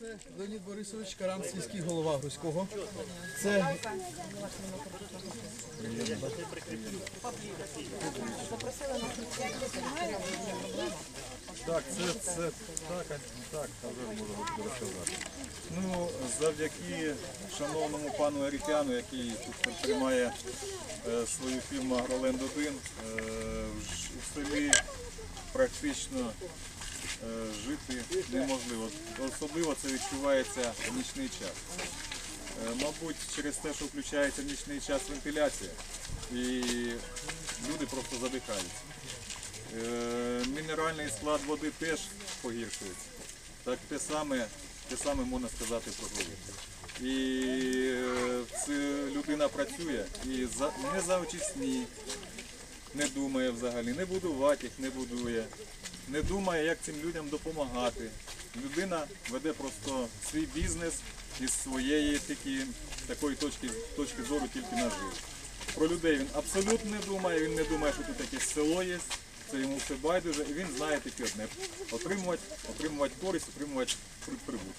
Це Леонід Борисович Каран, сільський голова Грузького. Це Так, це, це так, так, вже можу розказати. Ну, завдяки шановному пану Арітяну, який тут тримає е, свою фірму Агроленд 1, е, в селі практично жити неможливо. Особливо це відчувається в нічний час. Е, Мабуть, через те, що включається в нічний час вентиляція, і люди просто задихаються. Е, Мінеральний склад води теж погіршується. Так те саме, те саме можна сказати про повітря. І е, це людина працює і за, не за очисні, не думає взагалі, не будувати їх, не будує, не думає, як цим людям допомагати. Людина веде просто свій бізнес із своєї такі, такої точки, точки зору тільки нажив. Про людей він абсолютно не думає, він не думає, що тут якесь село є, це йому все байдуже, і він знає тільки одне отримувати, отримувати користь, отримувати при- прибуток.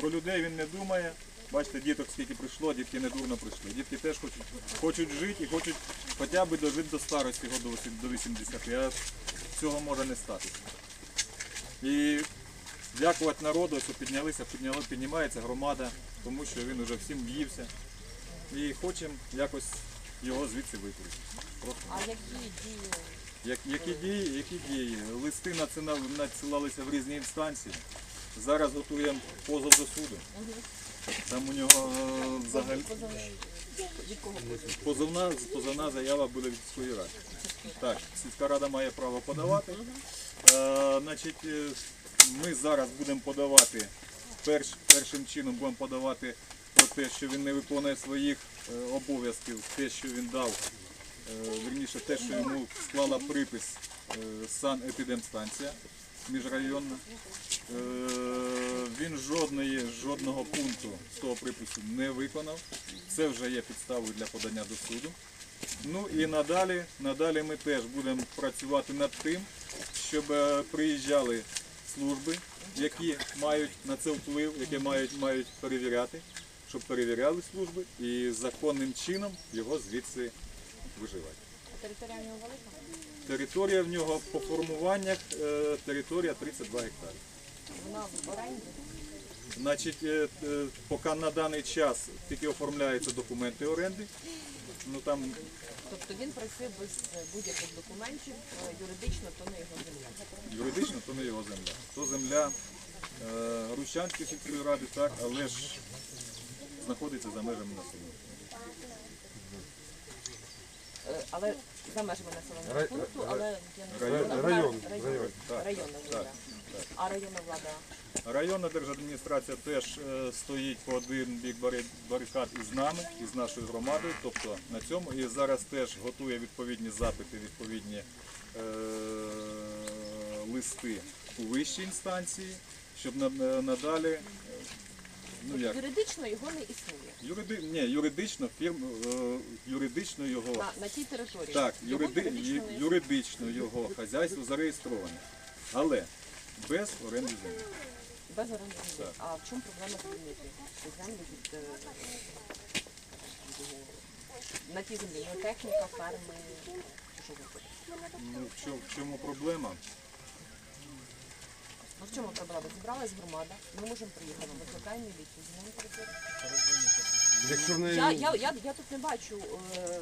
Про людей він не думає. Бачите, діток скільки прийшло, дітки не дурно прийшли. Дітки теж хочуть, хочуть жити і хочуть хоча б дожити до старості до 80, а цього може не статися. І дякувати народу, що піднялися, підняли, піднімається громада, тому що він уже всім в'ївся. І хочемо якось його звідси викрити. А які дії? Як, які дії, які дії? Листи надсила- надсилалися в різні інстанції. Зараз готуємо позов до суду. Там у нього е, взагалі позовна, позовна заява буде від сільської ради. Так, сільська рада має право подавати. Е, значить, е, ми зараз будемо подавати, перш, першим чином будемо подавати про те, що він не виконує своїх е, обов'язків, те, що він дав, е, вірніше, те, що йому склала припис е, санепідемстанція міжрайонна. Е, він жодної, жодного пункту з того припису не виконав. Це вже є підставою для подання до суду. Ну і надалі, надалі ми теж будемо працювати над тим, щоб е, приїжджали служби, які мають на це вплив, які мають, мають перевіряти, щоб перевіряли служби і законним чином його звідси виживати. Велика? Територія в нього по формуваннях е, територія 32 гектари. Вона в оренді? Значить, е, е, поки на даний час тільки оформляються документи оренди. Ну там Тобто він працює без будь-яких документів, е, юридично, то не його земля. юридично то не його земля. То земля е, Рущанської сільської ради, так, але ж знаходиться за межами населення. Але за межами населеного пункту, але я не Район- вона- район, район, район. Так, районна земля. А районна влада? Районна держадміністрація теж е, стоїть по один бік барикад із нами, із нашою громадою, тобто на цьому. І зараз теж готує відповідні запити, відповідні е, листи у вищій інстанції, щоб на- надалі, е, ну як, Юридично його не існує. юриди, ні, юридично фірм, е, юридично його. На, на тій території. Так, юриди, юридично його хазяйство зареєстроване, але без оренди землі. Без оренди землі. Так. А в чому проблема звільнити цю землю від, е, на тій землі? Ну, техніка, ферми, що Ну, в чому, в чому проблема? Ну в чому проблема? Зібралась громада, ми можемо приїхати, викликаємо міліцію, змінимо територію. Якщо в неї Я, я, я, я тут не бачу е,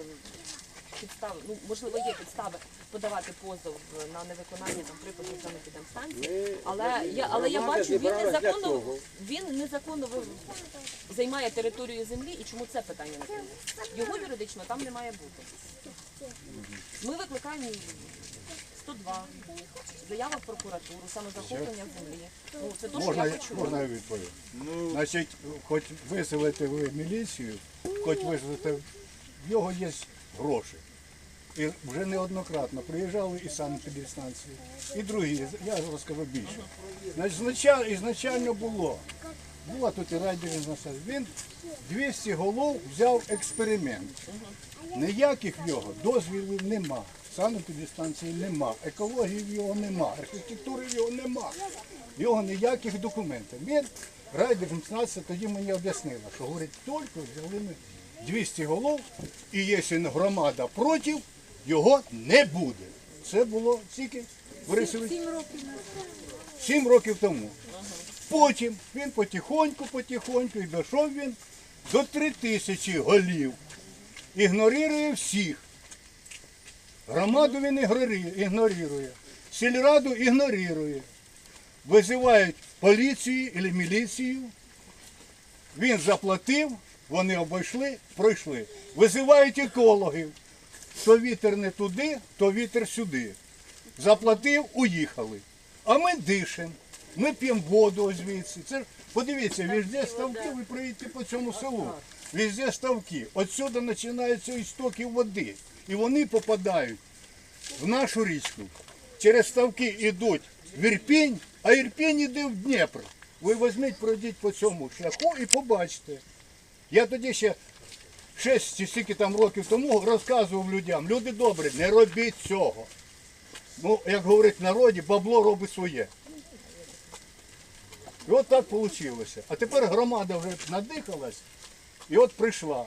підстави, ну можливо є підстави подавати позов на невиконання там припису санепідемстанції, але я, але я бачу, він незаконно, він незаконно займає територію землі і чому це питання не прийде? Його юридично там не має бути. Ми викликаємо 102, заява в прокуратуру, саме захоплення землі. Ну, це те, що Можна, я я- можна я відповім? Ну, Значить, хоч виселите ви міліцію, хоч виселите, в нього є гроші. І вже неоднократно приїжджали і санепідстанції, і другі, я розкажу більше. Значить, ізначально було. Була тут і райдержадміністрація. Він 200 голов взяв експеримент. Ніяких в його дозвілів нема. Санепідстанції нема, екології в його нема, архітектури в його нема. в нього ніяких документів. Він райдержадміністрація тоді мені об'яснила, що говорить, тільки взяли ми 200 голов, і якщо громада проти, його не буде. Це було тільки Борисович, сім років тому. Потім він потихоньку, потихоньку і дійшов він до 3 тисячі голів. Ігнорує всіх. Громаду він ігнорує. Сільраду ігнорує. Визивають поліцію або міліцію. Він заплатив, вони обійшли, пройшли. Визивають екологів. То вітер не туди, то вітер сюди. Заплатив, уїхали. А ми дишемо. Ми п'ємо воду звідси. Це ж, подивіться, везде ставки, ви приїдете по цьому селу. Везде ставки. Отсюди починаються істоки води. І вони попадають в нашу річку. Через ставки йдуть в Ірпінь, а Ірпінь йде в Дніпр. Ви візьміть, пройдіть по цьому шляху і побачите. Я тоді ще 6 чи скільки там років тому розказував людям, люди добрі, не робіть цього. Ну, як говорить в народі, бабло робить своє. І от так вийшло. А тепер громада вже надихалась і от прийшла.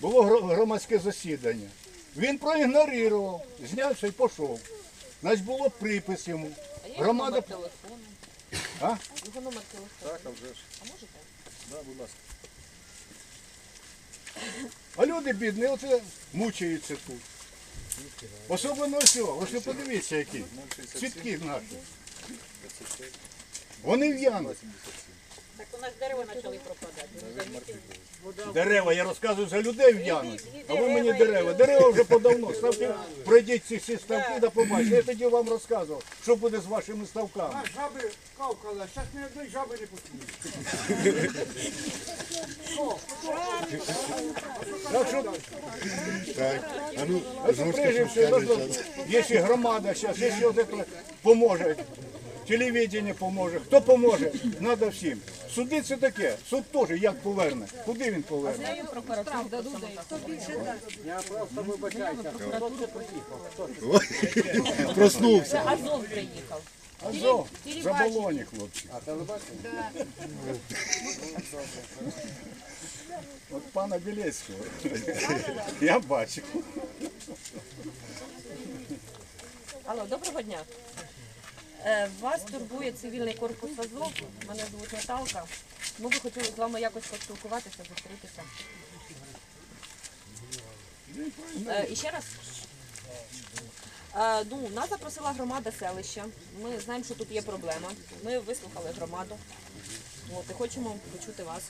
Було громадське засідання. Він проігнорував, знявся і пішов. Значить було припис йому. А є його Громада. номер телефону? А? Його номер телефону. Так, а вже ж. А можете? Да, будь ласка. А люди бідні, оце мучаються тут. Особливо всього, ось подивіться які. Свідки наші. Вони в'януть. Так у нас дерева почали пропадати. Дерева, я розказую за людей в'януть. А ви мені дерева. Дерева вже подавно. Ставки, пройдіть ці всі ставки да побачите. Я тоді вам розказував, що буде з вашими ставками. Жаби кавкали, а зараз ні одної жаби не пустили. Так. А ну, нужно, если громада сейчас, если вот это поможет, телевидение поможе, хто поможе, надо всім. Суди це таке, суд теж як поверне. Куди він поверне? проснувся. Це Азов приїхав. Азов, заболоні, хлопці. От пана Білецького. Я бачив. Алло, доброго дня. Е, Вас турбує цивільний корпус Азов. Мене звуть Наталка. Ми би хотіли з вами якось поспілкуватися, зустрітися. Е, І ще раз. Е, Ну, нас запросила громада селища. Ми знаємо, що тут є проблема. Ми вислухали громаду. От, і хочемо почути вас.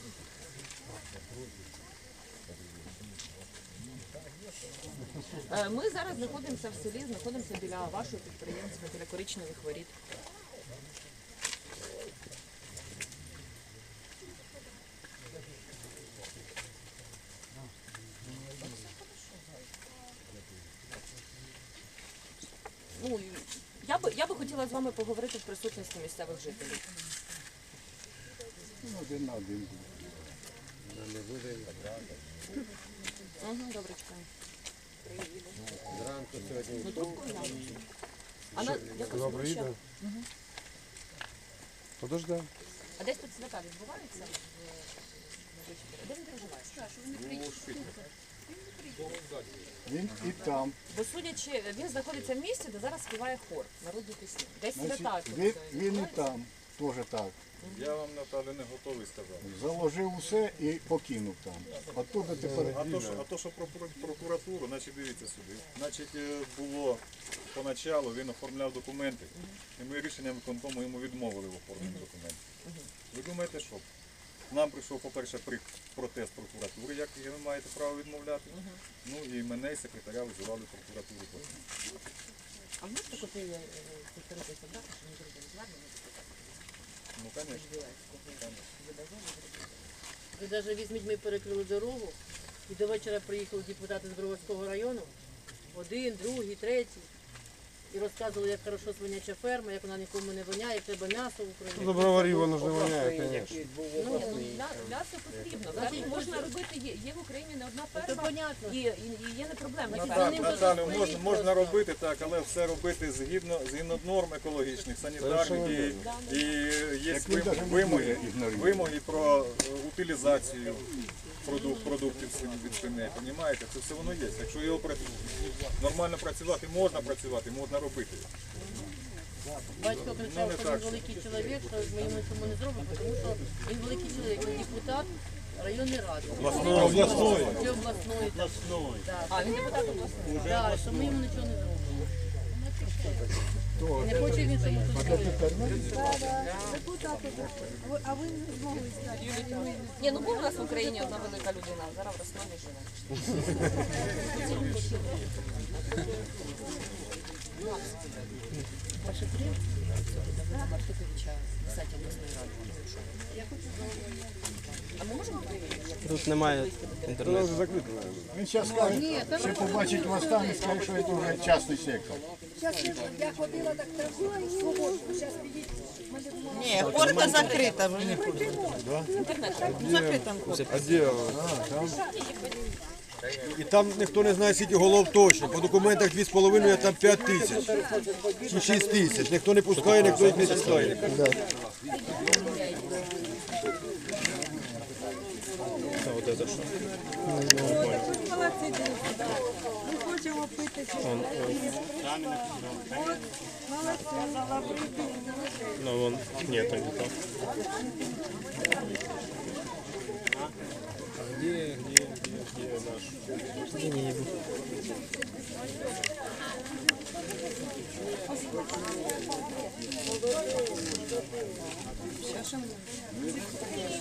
Е, Ми зараз знаходимося в селі, знаходимося біля вашого підприємства, біля коричневих воріт. Ну, і я би, я би хотіла з вами поговорити в присутності місцевих жителів. Ну, один на один. Угу, добре, чекаю. Ну, трубку взяли. А на, якось Добре, їде. Подожди. А десь тут свята відбуваються? Де він проживає? Він і там. Бо судячи, він знаходиться в місці, де зараз співає хор народні пісні. Десь свята Значить, тут. він, він і там. Теж так. Я вам, Наталя, не готовий сказати. Заложив усе і покинув там. Оттуда тепер. А то, що, а то, що про про- прокуратуру, значить дивіться сюди. Значить, е, було поначалу, він оформляв документи, і ми рішенням виконкому йому відмовили в оформленні документів. Ви думаєте, що? Нам прийшов, по-перше, протест прокуратури, як ви маєте право відмовляти. Ну і мене і секретаря визивали прокуратуру. А в нас так от є е, півтори солдати, що не зробили звернення. Ну, звісно. Ви навіть візьміть, ми перекрили дорогу, і до вечора приїхали депутати з Броварського району, один, другий, третій. І розказували, як хорошо свиняча ферма, як вона нікому не воняє, як треба м'ясо в Україні. До броварів воно ж не воняє, звісно. Ну, м'я- м'ясо потрібно. Ферму можна робити, є, є в Україні не одна Це ферма, понятно. і, і, і є не Значить, ним Так, Наталю, можна, стоїть можна просто. робити так, але все робити згідно, згідно норм екологічних, санітарних і, і є вим- вимоги, вимоги про е, утилізацію продук- продуктів від свиней, розумієте? Це все воно є. Якщо його нормально працювати, можна працювати, можна робити. Батько Ну, кричав, що він великий чоловік, що ми йому цьому не зробимо, тому що він великий чоловік, він депутат районної ради. Обласної. Чи обласної. А, він депутат обласної. Да, що ми йому нічого не зробимо. Не хоче він, щоб ми тут жили. А ви не змогли стати? Ні, ну був у нас в Україні одна велика людина, а зараз в Росмані живе. А ми можемо перевірити? Тут немає інтернету. Він зараз скаже, що побачить вас там і скаже, що це вже частний сектор. Зараз я ходила так траву і свободу. Зараз підіть. Ні, форта закрита. вже. Закрита. А де? І там ніхто не знає, скільки голов точно. По документах 2,5, а там 5 тисяч. Чи 6 тисяч. Ніхто не пускає, ніхто їх не пускає. Молодці, дівчата. Ми хочемо пити. От, молодці, залабрити. Ну, вон, ні, там не там. Я б якісь